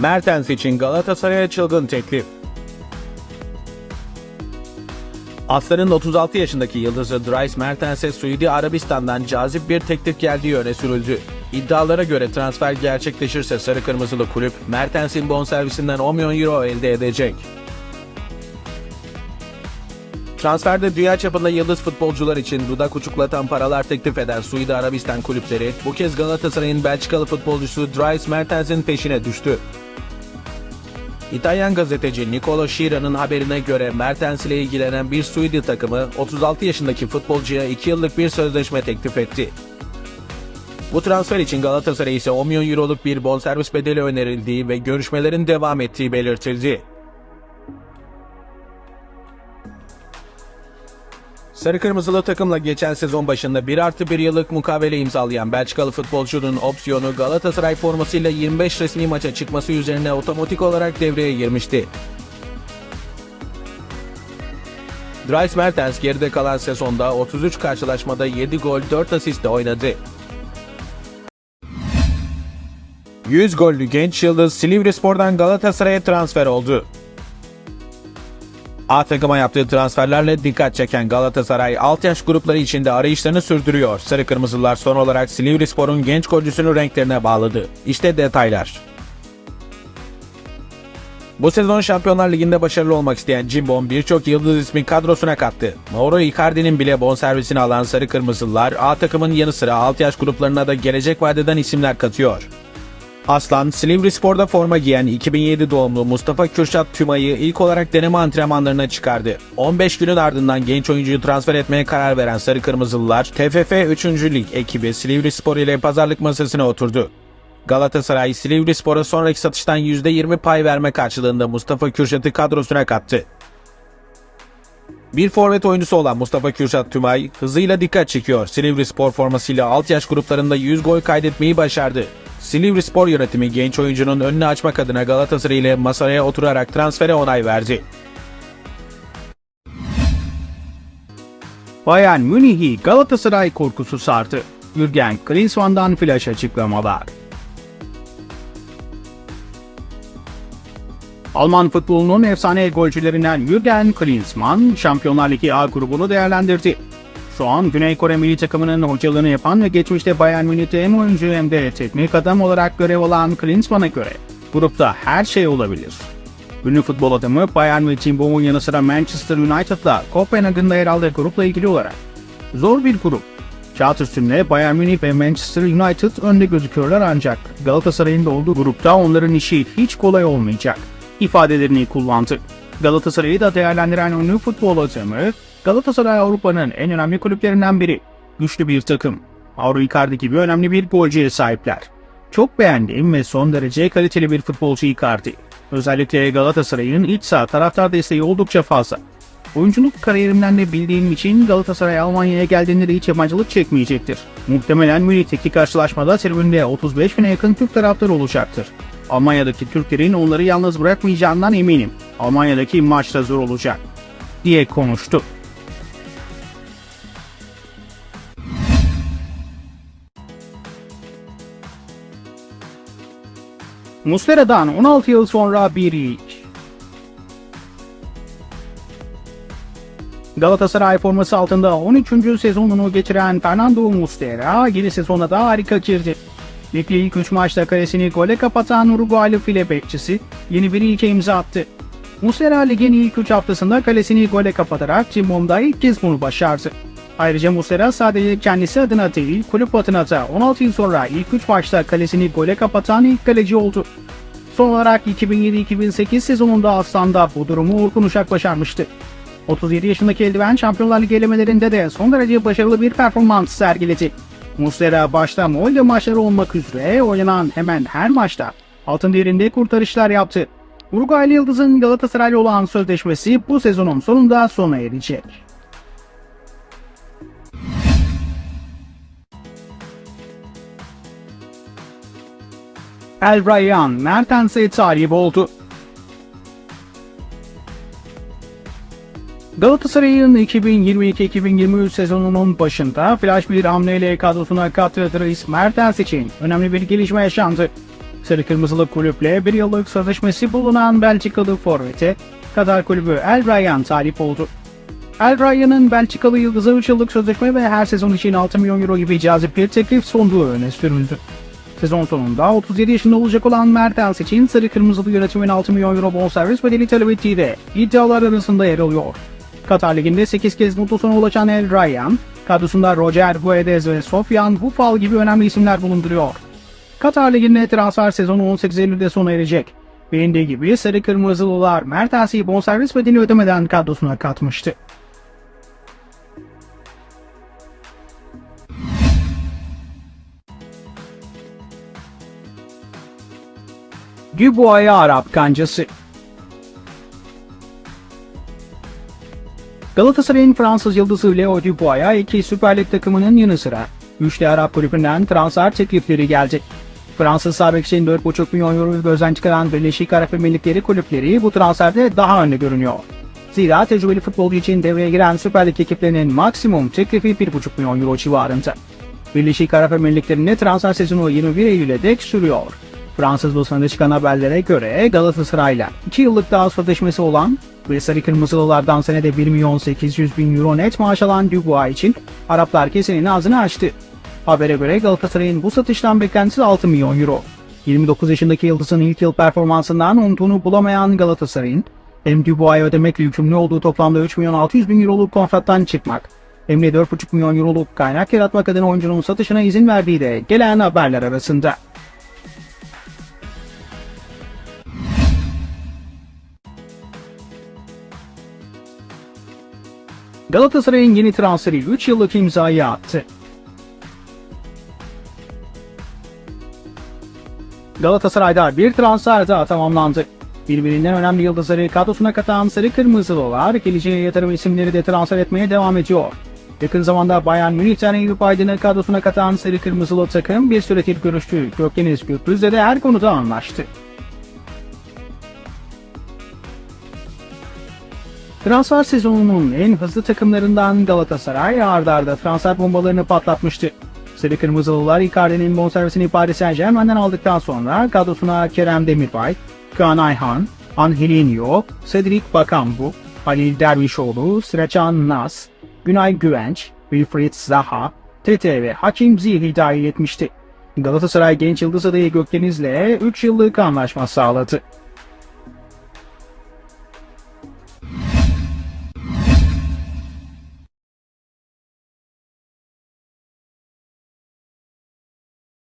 Mertens için Galatasaray'a çılgın teklif. Aslan'ın 36 yaşındaki yıldızı Dries Mertens'e Suudi Arabistan'dan cazip bir teklif geldiği öne sürüldü. İddialara göre transfer gerçekleşirse Sarı Kırmızılı kulüp Mertens'in bonservisinden 10 milyon euro elde edecek. Transferde dünya çapında yıldız futbolcular için dudak uçuklatan paralar teklif eden Suudi Arabistan kulüpleri bu kez Galatasaray'ın Belçikalı futbolcusu Dries Mertens'in peşine düştü. İtalyan gazeteci Nicolo Schira'nın haberine göre Mertens ile ilgilenen bir Suudi takımı 36 yaşındaki futbolcuya 2 yıllık bir sözleşme teklif etti. Bu transfer için Galatasaray ise 10 milyon euroluk bir bonservis bedeli önerildiği ve görüşmelerin devam ettiği belirtildi. Sarı Kırmızılı takımla geçen sezon başında 1 artı 1 yıllık mukavele imzalayan Belçikalı futbolcunun opsiyonu Galatasaray formasıyla 25 resmi maça çıkması üzerine otomatik olarak devreye girmişti. Dries Mertens geride kalan sezonda 33 karşılaşmada 7 gol 4 asistle oynadı. 100 gollü genç yıldız Silivrispor'dan Galatasaray'a transfer oldu. A takıma yaptığı transferlerle dikkat çeken Galatasaray alt yaş grupları içinde arayışlarını sürdürüyor. Sarı Kırmızılar son olarak Silivrispor'un genç golcüsünü renklerine bağladı. İşte detaylar. Bu sezon Şampiyonlar Ligi'nde başarılı olmak isteyen Cimbom birçok yıldız ismi kadrosuna kattı. Mauro Icardi'nin bile bonservisini alan Sarı Kırmızılar A takımın yanı sıra alt yaş gruplarına da gelecek vadeden isimler katıyor. Aslan, Silivrispor'da forma giyen 2007 doğumlu Mustafa Kürşat Tümay'ı ilk olarak deneme antrenmanlarına çıkardı. 15 günün ardından genç oyuncuyu transfer etmeye karar veren Sarı Kırmızılılar, TFF 3. Lig ekibi Silivrispor ile pazarlık masasına oturdu. Galatasaray, Silivrispor'a sonraki satıştan %20 pay verme karşılığında Mustafa Kürşat'ı kadrosuna kattı. Bir forvet oyuncusu olan Mustafa Kürşat Tümay hızıyla dikkat çekiyor. Silivri Spor formasıyla alt yaş gruplarında 100 gol kaydetmeyi başardı. Silivri Spor yönetimi genç oyuncunun önünü açmak adına Galatasaray ile masaya oturarak transfere onay verdi. Bayern Münih'i Galatasaray korkusu sardı. Jürgen Klinsmann'dan flash açıklamalar. Alman futbolunun efsane golcülerinden Jürgen Klinsmann, Şampiyonlar Ligi A grubunu değerlendirdi. Şu Güney Kore milli takımının hocalığını yapan ve geçmişte Bayern Münih'te hem oyuncu hem de teknik adam olarak görev alan Klinsmann'a göre grupta her şey olabilir. Ünlü futbol adamı Bayern ve Cimbom'un yanı sıra Manchester United'la Kopenhag'ında yer aldığı grupla ilgili olarak zor bir grup. Kağıt üstünde Bayern Münih ve Manchester United önde gözüküyorlar ancak Galatasaray'ın da olduğu grupta onların işi hiç kolay olmayacak ifadelerini kullandı. Galatasaray'ı da değerlendiren ünlü futbol adamı, Galatasaray Avrupa'nın en önemli kulüplerinden biri. Güçlü bir takım. Mauro Icardi gibi önemli bir golcüye sahipler. Çok beğendiğim ve son derece kaliteli bir futbolcu Icardi. Özellikle Galatasaray'ın iç saha taraftar desteği oldukça fazla. Oyunculuk kariyerimden de bildiğim için Galatasaray Almanya'ya geldiğinde de hiç yabancılık çekmeyecektir. Muhtemelen Münih'teki karşılaşmada tribünde 35 bine yakın Türk taraftarı olacaktır. Almanya'daki Türklerin onları yalnız bırakmayacağından eminim. Almanya'daki maç da zor olacak diye konuştu. Muslera'dan 16 yıl sonra bir ilk. Galatasaray forması altında 13. sezonunu geçiren Fernando Muslera yeni sezona da harika girdi. Ligde ilk 3 maçta kalesini gole kapatan Uruguaylı file bekçisi yeni bir ilke imza attı. Muslera ligin ilk 3 haftasında kalesini gole kapatarak Cimbom'da ilk kez bunu başardı. Ayrıca Muslera sadece kendisi adına değil kulüp adına da 16 yıl sonra ilk 3 maçta kalesini gole kapatan ilk kaleci oldu. Son olarak 2007-2008 sezonunda Aslan'da bu durumu Orkun Uşak başarmıştı. 37 yaşındaki eldiven Şampiyonlar Ligi elemelerinde de son derece başarılı bir performans sergiledi. Muslera başta Molde maçları olmak üzere oynanan hemen her maçta altın değerinde kurtarışlar yaptı. Uruguaylı Yıldız'ın Galatasaray'la olan sözleşmesi bu sezonun sonunda sona erecek. El Rayyan Mertens'e talip oldu. Galatasaray'ın 2022-2023 sezonunun başında flash bir hamleyle kadrosuna kattığı Dries Mertens için önemli bir gelişme yaşandı. Sarı Kırmızılı kulüple bir yıllık sözleşmesi bulunan Belçikalı forvete Katar kulübü El Rayyan talip oldu. El Rayyan'ın Belçikalı yıldızı 3 yıllık sözleşme ve her sezon için 6 milyon euro gibi cazip bir teklif sunduğu öne sürüldü. Sezon sonunda 37 yaşında olacak olan Mertens için Sarı Kırmızılı yönetimin 6 milyon euro bonservis bedeli talep ettiği de iddialar arasında yer alıyor. Katar Ligi'nde 8 kez mutlu sona ulaşan El Rayyan, kadrosunda Roger Guedes ve Sofian Bufal gibi önemli isimler bulunduruyor. Katar Ligi'nde transfer sezonu 18 Eylül'de sona erecek. Bilindiği gibi Sarı Kırmızılılar Mertens'i bonservis bedeli ödemeden kadrosuna katmıştı. Dubois'a Arap kancası. Galatasaray'ın Fransız yıldızı Leo Dubois'a iki Süper Lig takımının yanı sıra 3 de Arap kulübünden transfer teklifleri geldi. Fransız sabek için 4,5 milyon euro gözden çıkaran Birleşik Arap Emirlikleri kulüpleri bu transferde daha önde görünüyor. Zira tecrübeli futbolcu için devreye giren Süper Lig ekiplerinin maksimum teklifi 1,5 milyon euro civarında. Birleşik Arap Emirlikleri'nde transfer sezonu 21 Eylül'e dek sürüyor. Fransız basınında çıkan haberlere göre Galatasaray'la 2 yıllık daha sözleşmesi olan ve Sarı Kırmızılılardan senede 1 milyon 800 bin euro net maaş alan Dubois için Araplar kesenin ağzını açtı. Habere göre Galatasaray'ın bu satıştan beklentisi 6 milyon euro. 29 yaşındaki yıldızın ilk yıl performansından umduğunu bulamayan Galatasaray'ın hem Dubois'a ödemekle yükümlü olduğu toplamda 3 milyon 600 bin euroluk kontrattan çıkmak hem de 4,5 milyon euroluk kaynak yaratmak adına oyuncunun satışına izin verdiği de gelen haberler arasında. Galatasaray'ın yeni transferi 3 yıllık imzayı attı. Galatasaray'da bir transfer daha tamamlandı. Birbirinden önemli yıldızları kadrosuna katan Sarı Kırmızılılar geleceğe yatırım isimleri de transfer etmeye devam ediyor. Yakın zamanda Bayern Münih'ten Eyüp Aydın'ı kadrosuna katan Sarı Kırmızılı takım bir süredir görüştü. Gökdeniz Gürbüz'le de her konuda anlaştı. Transfer sezonunun en hızlı takımlarından Galatasaray arda arda transfer bombalarını patlatmıştı. Sarı Kırmızılılar Icardi'nin bonservisini Paris Saint Germain'den aldıktan sonra kadrosuna Kerem Demirbay, Kaan Ayhan, Angelinho, Cedric Bakambu, Halil Dervişoğlu, Sreçan Nas, Günay Güvenç, Wilfried Zaha, Tete ve Hakim Ziyech'i dahil etmişti. Galatasaray genç yıldız adayı Gökdeniz'le 3 yıllık anlaşma sağladı.